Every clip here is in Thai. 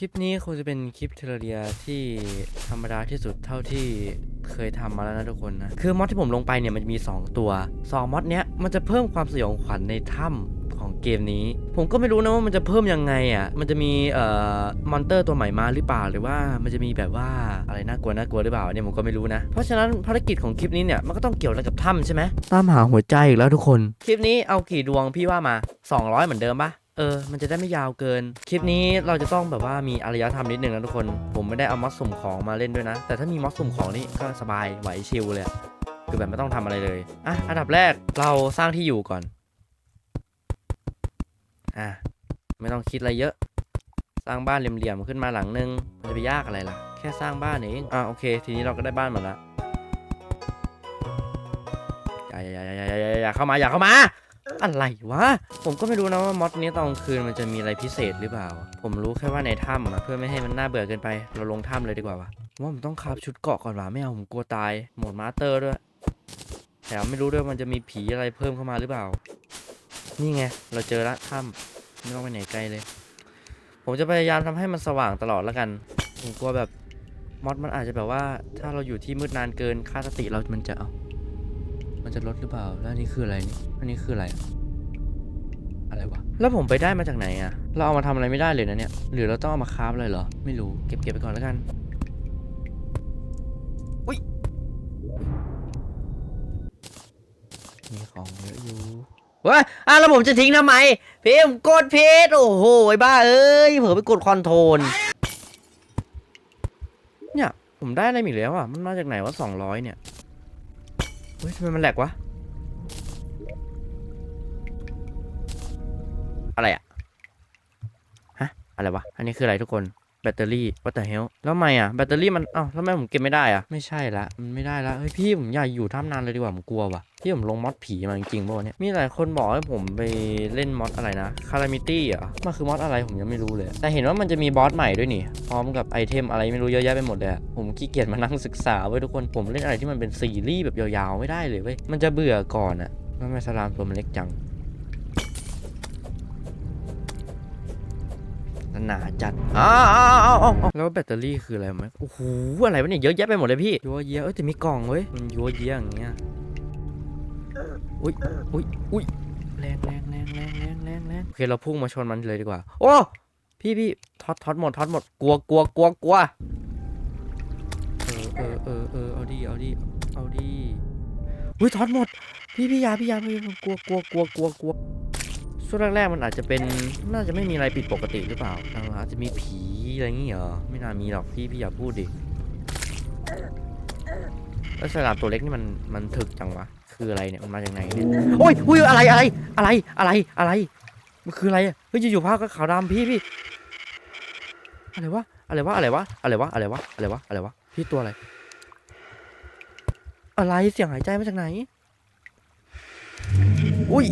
คลิปนี้คงจะเป็นคลิปเทเลเรียที่ธรรมดาที่สุดเท่าที่เคยทำมาแล้วนะทุกคนนะ คือมอดที่ผมลงไปเนี่ยมันจะมี 2 ตัว2มอดเนี้ยมันจะเพิ่มความสยองขวัญในถ้ำของเกมนี้ ผมก็ไม่รู้นะว่ามันจะเพิ่มยังไงอะ มันจะมีเอ่อมอนเตอร์ตัวใหม่มาหรือเปล่าหรือว่ามันจะมีแบบว่าอะไรน่ากลัวน่ากลัวหรือเปล่าเนี่ยผมก็ไม่รู้นะ เพราะฉะนั้นภารกิจของคลิปนี้เนี่ยมันก็ต้องเกี่ยวอะไรกับถ้ำใช่ไหมตามหาหัวใจอีกแล้วทุกคน คลิปนี้เอากี่ดวงพี่ว่ามา 200 เหมือนเดิมปะ เออ มันจะได้ไม่ยาวเกิน คลิปนี้เราจะต้องแบบว่ามีอารยธรรมนิดนึงนะทุกคน ผมไม่ได้เอามอสสุ่มของมาเล่นด้วยนะ แต่ถ้ามีมอสสุ่มของนี่ก็สบายไหวชิลเลยอะคือแบบไม่ต้องทำอะไรเลย อะ อันดับแรกเราสร้างที่อยู่ก่อน อะ ไม่ต้องคิดอะไรเยอะ สร้างบ้านเหลี่ยมๆขึ้นมาหลังนึง มันจะไปยากอะไรล่ะ แค่สร้างบ้านเอง อะโอเค ทีนี้เราก็ได้บ้านมาละอย่าอย่าอย่าอย่าอย่าอย่าเข้ามาอย่าเข้ามา อะไรวะ ผมก็ไม่รู้นะว่ามอดนี้ตอนกลางคืนมันจะมีอะไรพิเศษหรือเปล่า ผมรู้แค่ว่าในถ้ำอะเพื่อไม่ให้มันน่าเบื่อเกินไป เราลงถ้ำเลยดีกว่าวะมว่าผมต้องคาบชุดเกาะก่อนวะไม่เอาผมกลัวตาย โหมดมาสเตอร์ด้วย แถมไม่รู้ด้วยมันจะมีผีอะไรเพิ่มเข้ามาหรือเปล่า นี่ไง เราเจอละถ้ำไม่ต้องไปไหนไกลเลย ผมจะพยายามทำให้มันสว่างตลอดแล้วกัน ผมกลัวแบบมอดมันอาจจะแบบว่า ถ้าเราอยู่ที่มืดนานเกินค่าสติเรามันจะเอา มันจะลดหรือเปล่า แล้วอันนี้คืออะไรนี่อันนี้คืออะไร อะไรวะ แล้วผมไปได้มาจากไหนอะเราเอามาทำอะไรไม่ได้เลยนะเนี่ย หรือเราต้องเอามาคราฟเลยเหรอ ไม่รู้ เก็บเก็บไปก่อนแล้วกัน อุ้ย มีของเยอะอยู่ว้ยอะแล้วผมจะทิ้งทำไม พิมกดผิดโอ้โห ไอ้บ้าเอ้ย เผลอไปกดคอนโทรล เนี่ย ผมได้อะไรอีกแล้วอะ มันมาจากไหนวะสองร้อยเนี่ย เฮ้ยทำไมมันแหลกวะ อะไรอะฮะ อะไรวะ อันนี้คืออะไรทุกคน ตเตอรี่ what the hell แล้วทำไมอะแบตเตอรี่มันเอ้าแล้วทำไมผมเก็บไม่ได้อะไม่ใช่ละมันไม่ได้ละเฮ้ยพี่ผมอยากอยู่ท่ามนานเลยดีกว่าผมกลัวว่ะพี่ผมลงมอดผีมาจริงๆป่ะเนี่ยมีหลายคนบอกให้ผมไปเล่นมอดอะไรนะ Calamity เหรอมันคือมอดอะไรผมยังไม่รู้เลย แต่เห็นว่ามันจะมีบอสใหม่ด้วยนี่ พร้อมกับไอเทมอะไรไม่รู้เยอะแยะไปหมดเลยผมขี้เกียจมานั่งศึกษาเว้ยทุกคนผมเล่นอะไรที่มันเป็นซีรีส์แบบยาวๆไม่ได้เลยเว้ยมันจะเบื่อก่อนอะทำไมสลามตัวมันเล็กจัง หนาจัดอ้าวอ้าวอ้าวอ้าวแล้วแบตเตอรี่คืออะไรไหมโอ้โหอะไรวะเนี่ยเยอะแยะไปหมดเลยพี่ยัวเยียเอ้ยแต่มีกล่องเว้ยมันยัวเยียอย่างเงี้ยอุ้ยอุ้ยอุ้ยแรงแรงแรงแรงแรงแรงแรงโอเคเราพุ่งมาชนมันเลยดีกว่า โอ้พี่พี่ท็อตท็อตหมดท็อตหมดกลัวกลัวกลัวกลัวเออเออเออเออเอาดีเอาดีเอาดีอุ้ยท็อตหมด พี่พี่อยาพี่อยาพี่กลัวกลัวกลัวกลัวกลัว ช่วงแรกๆมันอาจจะเป็นน่าจะไม่มีอะไรผิดปกติหรือเปล่าทางร้านจะมีผีอะไรอย่างงี้เหรอไม่น่ามีหรอกพี่พี่อย่าพูดดิแล้วสลามตัวเล็กนี่มันมันถึกจังวะคืออะไรเนี่ยมันมาจากไหนเนี่ยโอ้ยอุ้ยอะไรอะไรอะไรอะไรอะไรมันคืออะไรอะเฮ้ยอยู่ๆภาพก็ขาวดำพี่พี่อะไรวะอะไรวะอะไรวะอะไรวะอะไรวะอะไรวะอะไรวะพี่ตัวอะไร อะไรเสียงหายใจมาจากไหนอุ้ย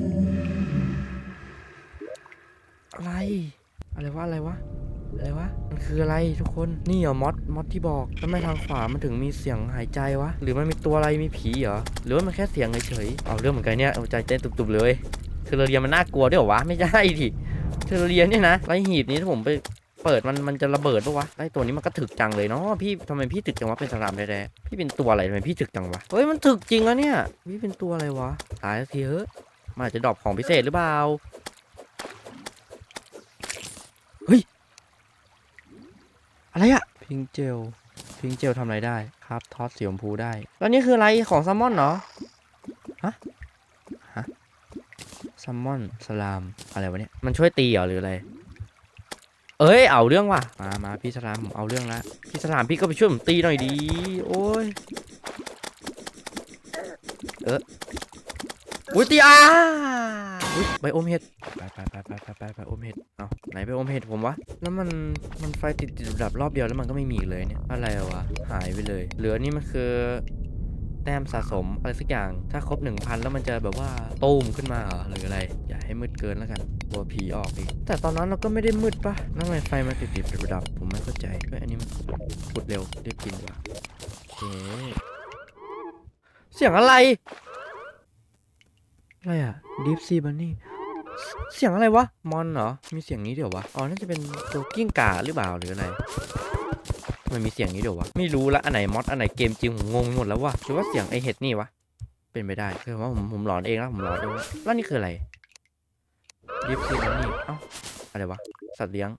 อะไร อะไรวะอะไรวะอะไรวะ มันคืออะไรทุกคน นี่เหรอมอสมอสที่บอกทำไมทางขวามันถึงมีเสียงหายใจวะ หรือมันมีตัวอะไรมีผีเหรอ หรือว่ามันแค่เสียงเฉยๆเอาเรื่องเหมือนกันเนี่ยเอาใจเต้นตุบๆเลยเทอร์เรียมันน่ากลัวด้วยเหรอวะ ไม่ใช่ดิเทอร์เรียเนี่ยนะไรหีบนี้ถ้าผมไปเปิดมันมันจะระเบิดปะวะไอตัวนี้มันก็ถึกจังเลยเนาะพี่ทำไมพี่ถึกจังวะเป็นสลามแท้ๆพี่เป็นตัวอะไรทำไมพี่ถึกจังวะเฮ้ยมันถึกจริงอะเนี่ยพี่เป็นตัวอะไรวะตายสักทีเฮ้ยมันอาจจะดรอปของพิเศษหรือเปล่า อะไรอะพิงเจลพิงเจลทำอะไรได้ครับทอดสีชมพูได้ แล้วนี่คืออะไรของแซลมอนเหรอฮะฮะแซลมอนสลามอะไรวะเนี่ยมันช่วยตีเหรอหรืออะไรเอ้ยเอาเรื่องว่ะมามาพี่สลามผมเอาเรื่องละพี่สลามพี่ก็ไปช่วยผมตีหน่อยดีโอ้ยเออ อุ้ยตีอาอุ้ยใบอมเห็ดไปไปไปไปไปไปไปอมเห็ดเอาไหนไปอมเห็ดผมวะแล้วมันมันไฟติดติดดับรอบเดียวแล้วมันก็ไม่มีเลยเนี่ยอะไรวะหายไปเลย เหลือนี่มันคือแต้มสะสมอะไรสักอย่าง ถ้าครบ 1,000 แล้วมันจะแบบว่าตูมขึ้นมาหรืออะไร อย่าให้มืดเกินแล้วกันกลัวผีออกอีก แต่ตอนนั้นเราก็ไม่ได้มืดปะแล้วทำไมไฟมันติดติดดับดับผมไม่เข้าใจเฮ้ยอันนี้มันขุดเร็วรีบกินดีกว่าเสียงอะไร อะไรอะ Deep Sea Bunny เสียงอะไรวะ มอนเหรอ มีเสียงนี้เดี๋ยววะ อ๋อ น่าจะเป็นตัวกิ้งก่าหรือเปล่าหรืออะไร มันมีเสียงนี้เดี๋ยววะ ไม่รู้ละ อันไหนมอด อันไหนเกมจริงผมงงหมดแล้ววะหรือว่าเสียงไอเห็ดนี่วะ เป็นไปได้คือว่าผมผมหลอนเองแล้วผมหลอนเองแล้วนี่คืออะไรดิฟซีนี่ เอ้า อะไรวะ สัตว์เลี้ยง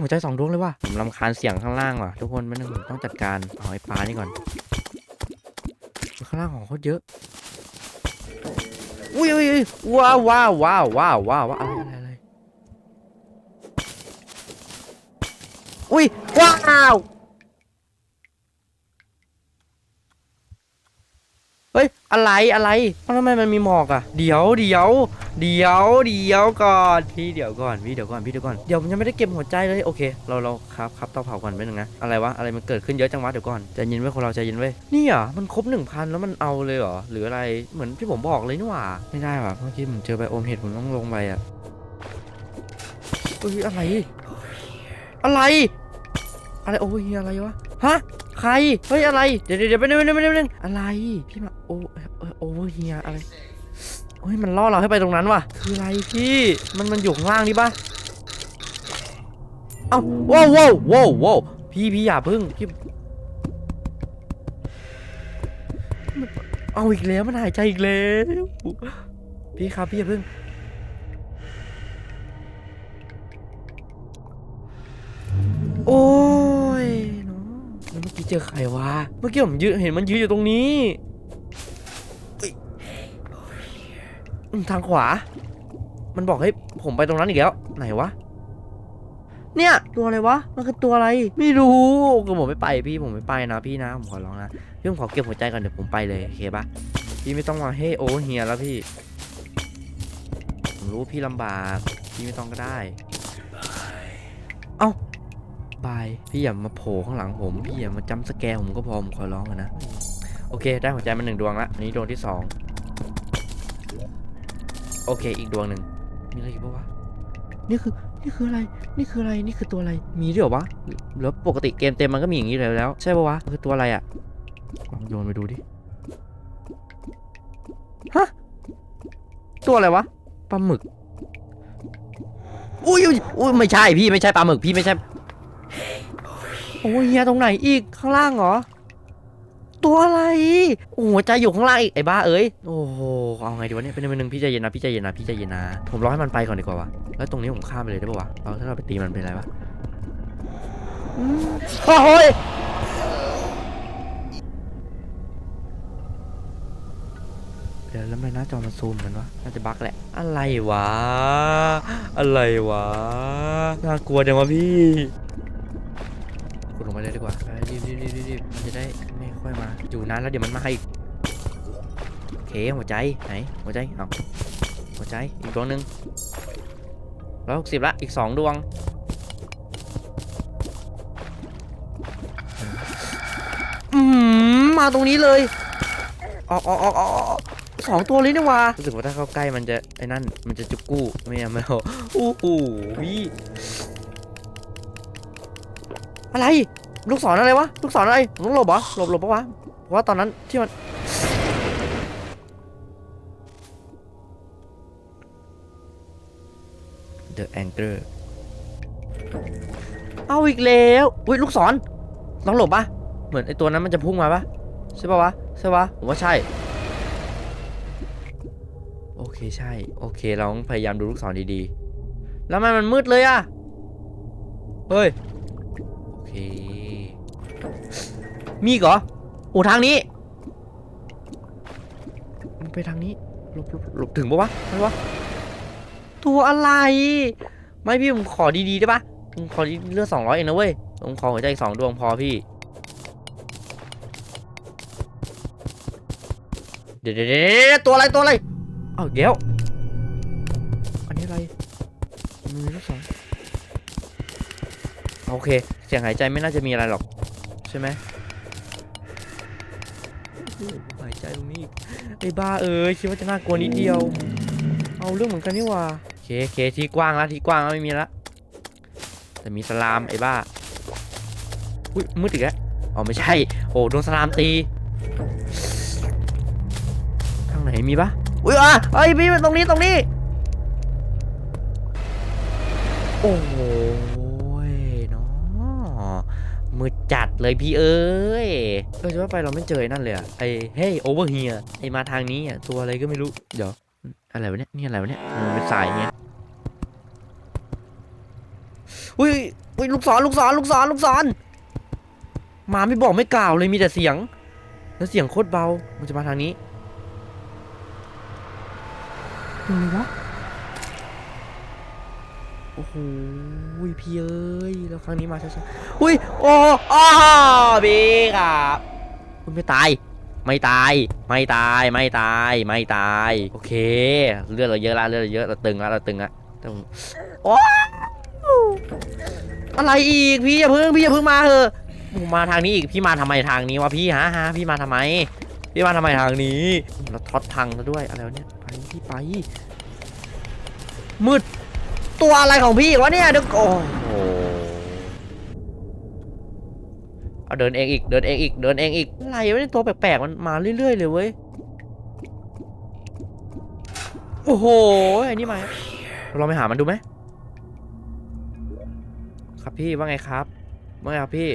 หัวใจสองดวงเลยว่ะ ผมรำคาญเสียงข้างล่างว่ะทุกคนไมันงผมต้องจัดการ เอาไอ้ปลานี่ก่อน ข้างล่างของเขาเยอะ อุ้ยอุ้ยว้าวว้าวว้าวว้าวว้าวว้าวอะไรอะไรอะไรอุ้ยว้าว เฮ้ยอะไรอะไรเอ้าทำไมมันมีหมอกอะเดี๋ยวเดี๋ยวเดี๋ยวเดี๋ยวก่อนพี่เดี๋ยวก่อนพี่เดี๋ยวก่อนพี่เดี๋ยวก่อนเดี๋ยวมันยังไม่ได้เก็บหัวใจเลยโอเค เราเราครับครับเตาเผาก่อนไปหนึ่งนะอะไรวะอะไรมันเกิดขึ้นเยอะจังวะเดี๋ยวก่อนใจเย็นไว้คนเราใจเย็นไว้นี่อะมันครบหนึ่งพันแล้วมันเอาเลยเหรอหรืออะไรเหมือนที่ผมบอกเลยนี่หว่าไม่ได้ว่ะเมื่อกี้ผมเจอไบโอมเห็ดผมต้องลงไปอะอุ้ยอะไร อะไร อะไรโอ้ยอะไรวะฮะใครเฮ้ยอะไรเดี๋ยวเดี๋ยวเดี๋ยวไปบนึงไปบนึงไปบนึงอะไรพี่มา โอ้เอ่อโอ้เฮียอะไรโอ้ยมันล่อเราให้ไปตรงนั้นว่ะ คืออะไรพี่มันมันอยู่ข้างล่างนี่ปะเอ้าว้าวว้าวว้าวว้าวพี่พี่อย่าพึ่งพี่เอาอีกแล้วมันหายใจอีกแล้ว พี่ครับพี่อย่าพึ่งโอ้ยเนาะเมื่อกี้เจอใครวะเมื่อกี้ผมยืนเห็นมันยืนอยู่ตรงนี้ ทางขวา มันบอกให้ผมไปตรงนั้นอีกแล้ว ไหนวะ เนี่ย ตัวอะไรวะ มันคือตัวอะไร ไม่รู้ก็ผมไม่ไปพี่ผมไม่ไปนะพี่นะผมขอร้องนะพี่ผมขอเก็บหัวใจก่อนเดี๋ยวผมไปเลยโอเคปะพี่ไม่ต้องมาเฮ้โอเฮียแล้วพี่ผมรู้พี่ลำบากพี่ไม่ต้องก็ได้ เอ้ายพี่อย่ามาโผล่ข้างหลังผมพี่อย่ามาจำสแกร์ผมก็พอผมขอร้องนะโอเค ได้หัวใจมาหนึ่งดวงละอันนี้ดวงที่สอง โอเค อีกดวงหนึ่งมีอะไรอีกปะวะนี่คือ นี่คืออะไร นี่คืออะไร นี่คือตัวอะไร มีด้วยเหรอวะหรือหรือปกติเกมเต็มมันก็มีอย่างนี้แล้วแล้ว ใช่ปะวะมันคือตัวอะไรอะลองโยนไปดูดิ ฮะ ตัวอะไรวะ ปลาหมึกอุ้ยอุ้ยอุ้ยไม่ใช่พี่ไม่ใช่ปลาหมึกพี่ไม่ใช่ โอ้ยเฮียตรงไหนอีกข้างล่างเหรอ ตัวอะไร โอ้หัวใจอยู่ข้างล่างอีกไอ้บ้าเอ้ย โอ้โห เอาไงดีวะเนี่ย เป็นหนึ่งพี่ใจเย็นนะ พี่ใจเย็นนะ พี่ใจเย็นนะ ผมรอให้มันไปก่อนดีกว่าวะ แล้วตรงนี้ผมข้ามไปเลยได้ปะวะเราถ้าเราไปตีมันเป็นไรวะโอ้ยเดี๋ยวแล้วไมหน้าจอมันซูมกันวะ น่าจะบั๊กแหละ อะไรวะ อะไรวะ น่ากลัวจังวะพี่ เลยดีกว่าไปรีบรีบรีบรีบรีบมันจะได้ไม่ค่อยมาอยู่นานแล้วเดี๋ยวมันมาอีกโอเคหัวใจไหนหัวใจเอาหัวใจอีกดวงหนึ่งร้อยหกสิบละอีกสองดวงอืมมาตรงนี้เลยออกออกออกออกออกสองตัวเลยนี่หว่ารู้สึกว่าถ้าเข้าใกล้มันจะไอ้นั่นมันจะจุกกู้ไม่เอาไม่เอาอู้หูวิอะไร ลูกศรอะไรวะ ลูกศรอะไรผมต้องหลบเหรอหลบหลบปะวะเพราะว่าตอนนั้นที่มัน The Anchor เอาอีกแล้วอุ้ยลูกศรต้องหลบปะเหมือนไอตัวนั้นมันจะพุ่งมาปะใช่ปะวะใช่ปะผมว่าใช่ โอเคใช่ โอเคเราต้องพยายามดูลูกศรดีๆ แล้วทำไมมันมืดเลยอะเฮ้ย โอเค มีอีกเหรอโอ้ทางนี้มันไปทางนี้หลบหลบหลบถึงปะวะอะไรวะตัวอะไร ไม่พี่ผมขอดีๆได้ปะผมขอเลือดสองร้อยเองนะเว้ยผมขอหัวใจอีกสองดวงพอพี่เดี๋ยวเดี๋ยวเดี๋ยวตัวอะไรตัวอะไรเอาอีกแล้วอันนี้อะไรมันมีลูกศรโอเค เสียงหายใจไม่น่าจะมีอะไรหรอก ใช่ไหมโอ้โหายใจตรงนี้ไอ้บ้าเอ้ยคิดว่าจะน่ากลัวนิดเดียว เอาเรื่องเหมือนกันนี่ว่าโอเคโอเคที่กว้างแล้วที่กว้างแล้วไม่มีละแต่มีสลามไอ้บ้าอุ้ยมืดอีกแล้วอ๋อไม่ใช่โอ้โดนสลามตีทางไหนมีปะอุ้ยอะไอ้ยพี่ตรงนี้ตรงนี้โอ้ยเนาะมืดจัด เลยพี่เอ้ยเออจะว่าไปเราไม่เจอไอ้นั่นเลยอะไอ้เฮ้ยโอเวอร์เฮียไอ้มาทางนี้อะตัวอะไรก็ไม่รู้ เดี๋ยวอะไรวะเนี่ยนี่อะไรวะเนี่ยมันเป็นสายเงี้ยอุ้ยอุ้ยลูกศรลูกศรลูกศรลูกศรมาไม่บอกไม่กล่าวเลยมีแต่เสียง แล้วเสียงโคตรเบา มันจะมาทางนี้อะไรวะโอ้โห อุ้ยพี่เอ้ยแล้วครั้งนี้มาช้าๆอุ้ยโอ้อ้อพี่ครับคุณไม่ตาย ไม่ตาย ไม่ตาย ไม่ตาย ไม่ตาย โอเค เลือดเราเยอะละเลือดเราเยอะเราตึงละเราตึงละตึงโอ้อะไรอีกพี่อย่าเพิ่งพี่อย่าเพิ่งมาเถอะมาทางนี้อีกพี่มาทำไมทางนี้วะพี่ฮะฮะพี่มาทำไม พี่มาทำไมทางนี้เราท็อตพังแล้วด้วยอะไรเนี่ยไปพี่ไปมืด ตัวอะไรของพี่วะเนี่ยเดี๋ยวโอ้โหเอาเดินเองอีกเดินเองอีกเดินเองอีกอะไรวะเนี่ยตัวแปลกๆมันมาเรื่อยๆเลยเว้ยโอ้โหอันนี้มาเราลองไปหามันดูไหมครับพี่ว่าไงครับว่าไงครับพี่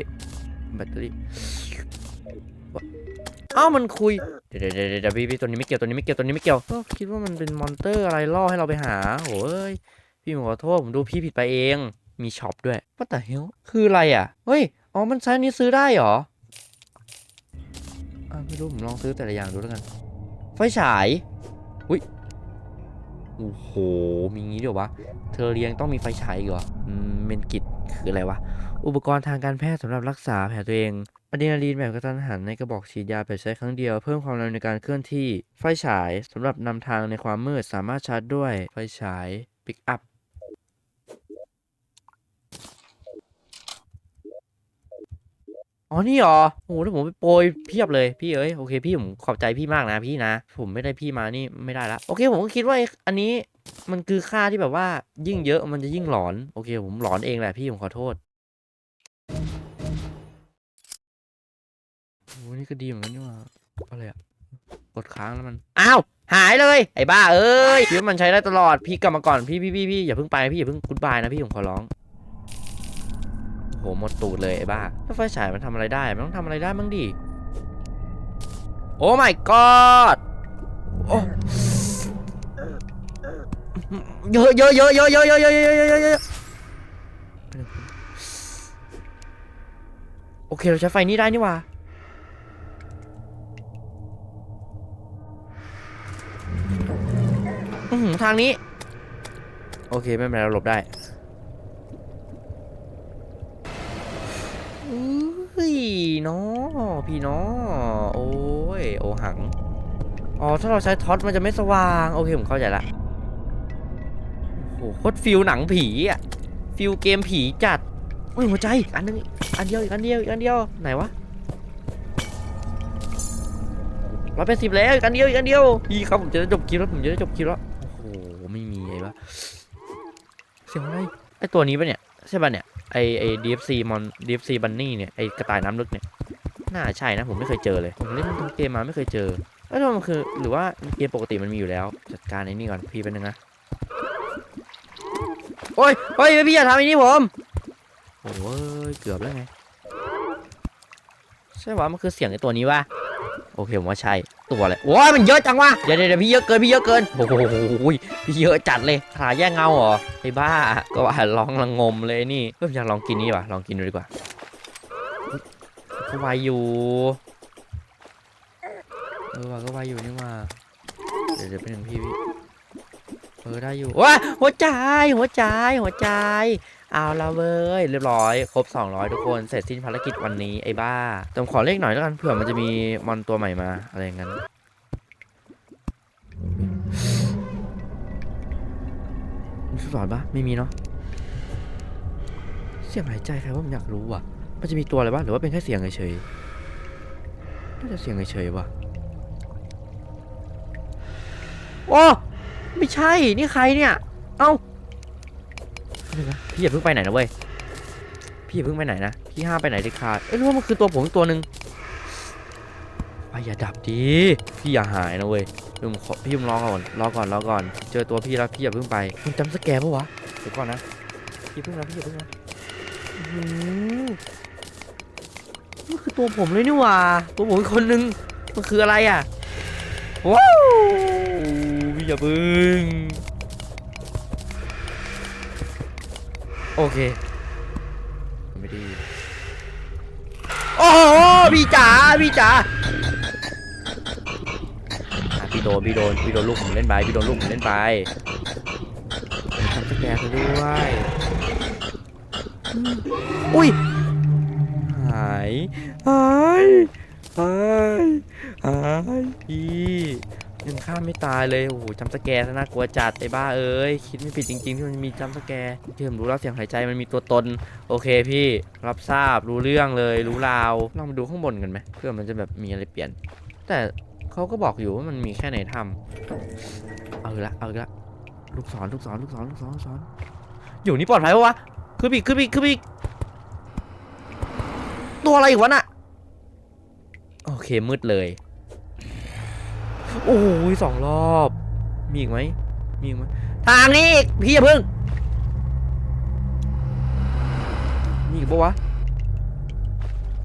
แบตเตอรี่เอ้ามันคุยเดี๋ยวเดี๋ยวเดี๋ยวเดี๋ยวพี่พี่ตัวนี้ไม่เกี่ยวตัวนี้ไม่เกี่ยวตัวนี้ไม่เกี่ยวก็คิดว่ามันเป็นมอนเตอร์อะไรล่อให้เราไปหาโอ้ย พี่ผมขอโทษผมดูพี่ผิดไปเอง มีช็อปด้วยว่าแต่เฮลคืออะไรอะ เฮ้ย อ๋อ มันใช้อันนี้ซื้อได้เหรออะไม่รู้ ผมลองซื้อแต่ละอย่างดูแล้วกัน ไฟฉาย อุ้ย โอ้โห มีงี้เดี๋ยววะ เธอเรียงต้องมีไฟฉายกเหรอ อืม เมนกิตคืออะไรวะ อุปกรณ์ทางการแพทย์สำหรับรักษาแผลตัวเองอะดรีนาลีนแบบกระตันหันในกระบอกฉีดยาแบบใช้ครั้งเดียว เพิ่มความเร็วในการเคลื่อนที่ ไฟฉายสำหรับนำทางในความมืดสามารถชาร์จด้วยไฟฉายปิกอัพ อ๋อนี่เหรอโอ้โหถ้าผมไปโปรยเพียบเลยพี่เอ้ยโอเคพี่ผมขอบใจพี่มากนะพี่นะ ผมไม่ได้พี่มานี่ไม่ได้ละโอเคผมก็คิดว่าอันนี้มันคือค่าที่แบบว่ายิ่งเยอะมันจะยิ่งหลอน โอเค ผมหลอนเองแหละพี่ผมขอโทษโอ้นี่ก็ดีเหมือนกันนี่ว่าอะไรอะกดค้างแล้วมันอ้าวหายเลย ไอ้บ้าเอ้ยคิดว่ามันใช้ได้ตลอดพี่กลับมาก่อนพี่พี่พี่พี่อย่าเพิ่งไปพี่อย่าเพิ่งกุดบายนะพี่ผมขอร้อง โหหมดตูดเลยไอ้บ้าถ้าไฟฉายมันทำอะไรได้มันต้องทำอะไรได้บ้างดิโอ้ my god โอ้เยอะเยอะเยอะเยอะเยอะเยอะเยอะเยอะเยอะเยอะเยอะโอเคเราใช้ไฟนี้ได้นี่ว่าอื้อหือทางนี้ โอเคไม่เป็นไรเราหลบได้เฮ้ ยน้อพี่น้อโอ้ยโอหังอ๋อถ้าเราใช้ท็อตมันจะไม่สว่าง โอเคผมเข้าใจละโอ้โหโคตรฟิลหนังผีอะฟิลเกมผีจัดโอ้ยหัวใจอันนึงอันเดียวอีกอันเดียวอีกอันเดียวไหนวะร้อยแปดสิบแล้วอีกอันเดียวอีกอันเดียวพี่ครับผมจะได้จบคลิปแล้วผมจะได้จบคลิปแล้วโอ้โหไม่มีไอ้วะเสียงอะไรไอตัวนี้ปะเนี่ยใช่ปะเนี่ย ไอไอ DFC มอน DFC บันนี่เนี่ยไอกระต่ายน้ำลึกเนี่ยน่าใช่นะผมไม่เคยเจอเลยผมเล่นทุกเกมมาไม่เคยเจอเอ้ยมันคือหรือว่าเกมปกติมันมีอยู่แล้วจัดการไอ้นี่ก่อนพี่เป็นนึงนะโอ้ยโอ้ยพี่อย่าทำไอ้นี่ผมโอ้ยเกือบแล้วไงใช่ว่ามันคือเสียงไอ้ตัวนี้วะ โอเคผมว่าใช่ตัวอะไรโอ้ยมันเยอะจังวะเดี๋ยวเดี๋ยวพี่เยอะเกินพี่เยอะเกินโอ้โหพี่เยอะจัดเลยขาแย่งเงาเหรอไอ้บ้าก็ว่าลองละงมเลยนี่เพิ่มอยากลองกินนี่ว่ะลองกินดูดีกว่าก็ไวอยู่เออว่ะก็ไวอยู่นี่ว่าเดี๋ยวเดี๋ยวเป็นหนึ่งพี่พี่เออได้อยู่ว้าหัวใจหัวใจหัวใจ เอาละเว้ยเรียบร้อย ครบ 200 ทุกคนเสร็จสิ้นภารกิจวันนี้ไอ้บ้าต่ผมขอเลขหน่อยแล้วกันเผื่อมันจะมีมอนตัวใหม่มาอะไรอย่างนั้นมีสุดสอนปะไม่มีเนาะเสียงหายใจใครว่าผมอยากรู้ว่ะ มันจะมีตัวอะไรบ้างหรือว่าเป็นแค่เสียงเฉยๆน่าจะเสียงเฉยๆว่ะโอ้ไม่ใช่นี่ใครเนี่ย เอ้า พี่อย่าเพิ่งไปไหนนะเว้ย พี่อย่าเพิ่งไปไหนนะ พี่ห้ามไปไหนเด็ดขาด เอ้ยรือว่ามันคือตัวผมตัวหนึ่งไปอย่าดับดีพี่อย่าหายนะเว้ยพี่ผมพี่ผมรอก่อน รอก่อน รอก่อน เจอตัวพี่แล้วพี่อย่าเพิ่งไปมันจำสแกร์ปะวะ เดี๋ยวก่อนนะอย่เพิ่งนะพี่อย่าเพิ่งนะนี่คือตัวผมเลยนี่หว่า ตัวผมคนนึง มันคืออะไรอะ ว้าวพี่อย่าเพิ่ง โอเค ไม่ได้ยินโอ้โหพี่จ๋าพี่จ๋าอะพี่โดนพี่โดนพี่โดนลูกผมเล่นไปพี่โดนลูกผมเล่นไปทำสแกนไปด้วยอืมอุ้ย หาย หาย หาย หายพี่ ยังข้าไม่ตายเลยโอ้โหจำสแกร์ซะน่ากลัวจัดไอ้บ้าเอ้ยคิดไม่ผิดจริงๆที่มันมีจำสแกร์ที่ผมรู้แล้วเสียงหายใจมันมีตัวตน โอเคพี่รับทราบรู้เรื่องเลยรู้ราวลองมาดูข้างบนกันไหมเพื่อมันจะแบบมีอะไรเปลี่ยน แต่เขาก็บอกอยู่ว่ามันมีแค่ในถ้ำเอาอีกละเอาอีกละลูกศรลูกศรลูกศรลูกศรลูกศรอยู่นี่ปลอดภัยปะวะคือปีกคือปีกคือปีกตัวอะไรอีกวะน่ะโอเคมืดเลย โอ้ยสองรอบ มีอีกไหมมีอีกไหมทางนี้อีกพี่อย่าเพิ่งมีอีกปะวะ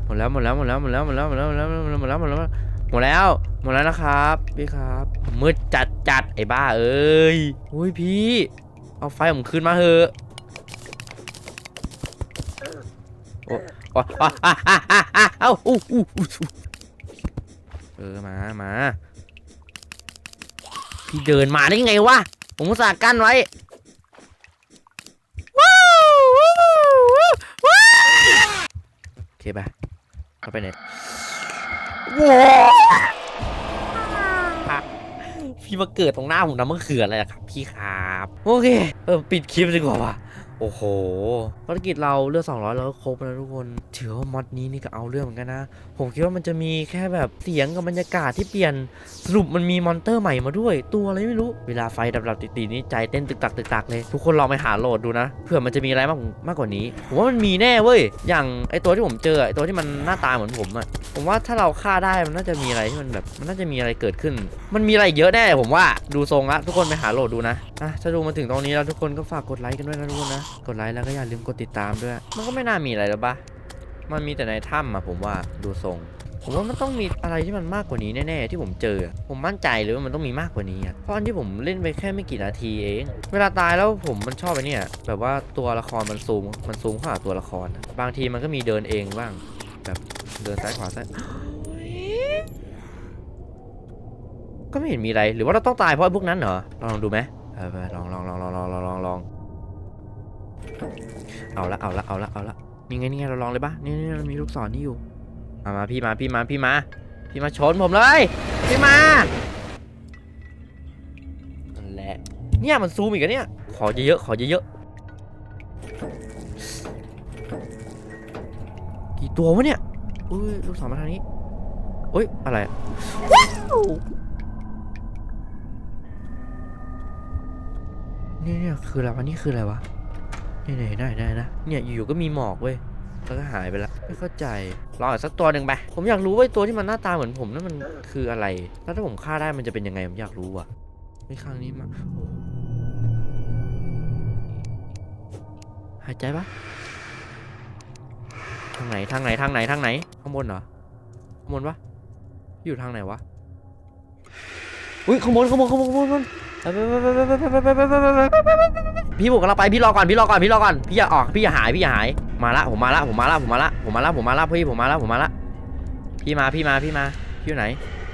หมดแล้วหมดแล้วหมดแล้วหมดแล้วหมดแล้วหมดแล้วหมดแล้วหมดแล้วหมดแล้วหมดแล้วหมดแล้วหมดแล้วนะครับพี่ครับมืดจัดจัดไอ้บ้าเอ้ยอุ้ยพี่ เอาไฟผมคืนมาเถอะโอ้โอ้เอ้าอู้อู้เออมามา พี่เดินมาได้ยังไงวะ ผมอุตส่าห์กั้นไว้ว้าวว้าวว้าวโอเคไปเข้าไปเน็ตว้าวพี่มาเกิดตรงหน้าผมนะมันคืออะไรอะครับ พี่ครับ โอเค เออปิดคลิปดีกว่าว่ะ โอ้โหภารกิจเราเลือก200 แล้วก็ครบแล้วทุกคนถือว่ามอดนี้นี่ก็เอาเรื่องเหมือนกันนะ ผมคิดว่ามันจะมีแค่แบบเสียงกับบรรยากาศที่เปลี่ยนสรุปมันมีมอนเตอร์ใหม่มาด้วย ตัวอะไรไม่รู้เวลาไฟดับๆติดๆนี่ใจเต้นตึกตักตึกตักเลย ทุกคนลองไปหาโหลดดูนะเผื่อมันจะมีอะไรมากมากกว่านี้ ผมว่ามันมีแน่เว้ยอย่างไอตัวที่ผมเจอไอตัวที่มันหน้าตาเหมือนผมอะผมว่าถ้าเราฆ่าได้มันน่าจะมีอะไรที่มันแบบมันน่าจะมีอะไรเกิดขึ้น มันมีอะไรเยอะแน่ผมว่าดูทรงละทุกคนไปหาโหลดดูนะอะถ้าดูมาถึงตรงนี้แล้วทุกคนก็ฝากกดไลค์กันด้วยนะทุกคนนะกดไลค์แล้วก็อย่าลืมกดติดตามด้วย มันก็ไม่น่ามีอะไรแล้วปะมันมีแต่ในถ้ำอะผมว่าดูทรง ผมว่ามันต้องมีอะไรที่มันมากกว่านี้แน่ๆที่ผมเจอ ผมมั่นใจเลยว่ามันต้องมีมากกว่านี้อะเพราะอันที่ผมเล่นไปแค่ไม่กี่นาทีเอง เวลาตายแล้วผมมันชอบไปเนี่ย แบบว่าตัวละครมันซูมมันซูมเข้าตัวละคร บางทีมันก็มีเดินเองบ้าง แบบเดินซ้ายขวาซ้ายก็ไม่เห็นมีอะไร หรือว่าเราต้องตายเพราะพวกนั้นเหรอลองดูไหมลองลองลอง เอาละเอาละเอาละเอาละนี่ไงนี่ไงเราลองเลยปะนี่นี่มีลูกศรนี่อยู่มามาพี่มาพี่มาพี่มา พี่มาชนผมเลยพี่มานั่นแหละเนี่ยมันซูมอีกอะเนี่ยขอเยอะๆขอเยอะๆกี่ตัววะเนี่ยอุ้ยลูกศรมาทางนี้อุ้ยอะไรอะเนี่ยเนี่ยคืออะไรวะนี่คืออะไรวะ เนี่ยเนี่ยได้ได้นะเนี่ยอยู่ๆก็มีหมอกเว้ยแล้วก็หายไปล้วไม่เข้าใจลออีกสักตัวหนึ่งไปผมอยากรู้ว่าตัวที่มันหน้าตาเหมือนผมนั่นมันคืออะไร แล้วถ้าผมฆ่าได้มันจะเป็นยังไงผมอยากรู้ว่ะไม่ครั้งนี้มาโอ้หายใจปะทางไหนทางไหนทางไหนทางไหนข้างบนเหรอข้างบนปะอยู่ทางไหนวะอุ้ยข้างบนข้างบนข้างบนข้างบนข้างบน พี่ผมกำลังไปพี่รอก่อนพี่รอก่อนพี่รอก่อนพี่อย่าออกพี่อย่าหายพี่อย่าหายมาละผมมาละผมมาละผมมาละผมมาละผมมาละพี่ผมมาละผมมาละพี่มาพี่มาพี่มาพี่อยู่ไหน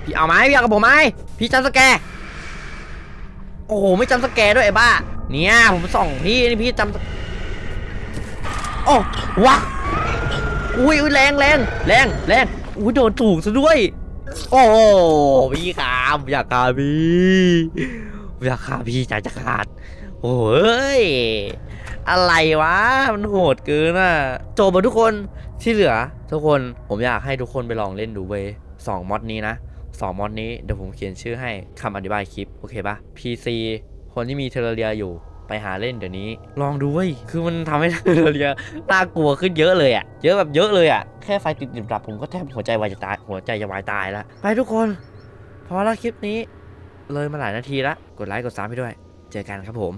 พี่เอาไหมพี่เอากับผมไหมพี่จำสแกร์โอ้โหไม่จำสแกร์ด้วยไอ้บ้า เนี่ยผมส่องพี่นี่พี่จำโอ้วะอุ้ยอุ้ยแรงแรงแรงแรงอุ้ยโดนถูกซะด้วย โอ้พี่ครับอยากฆ่าพี่อยากฆ่าพี่ใจจะขาด โอ้ย อะไรวะ มันโหดเกินอะจบหมดทุกคนที่เหลือ ทุกคนผมอยากให้ทุกคนไปลองเล่นดูเว้ยสองมอดนี้นะสองมอดนี้เดี๋ยวผมเขียนชื่อให้คำอธิบายคลิป โอเคปะ PC คนที่มีเทเลเรียอยู่ไปหาเล่นเดี๋ยวนี้ ลองดูเว้ย คือมันทำให้เทเลเรียน่ากลัวขึ้นเยอะเลยอะเยอะแบบเยอะเลยอะแค่ไฟติดดิบดับผมก็แทบหัวใจวายจะตายหัวใจจะวายตายแล้วไปทุกคนพอละคลิปนี้ เลยมาหลายนาทีละกดไลค์กดซับให้ด้วย เจอกันครับผม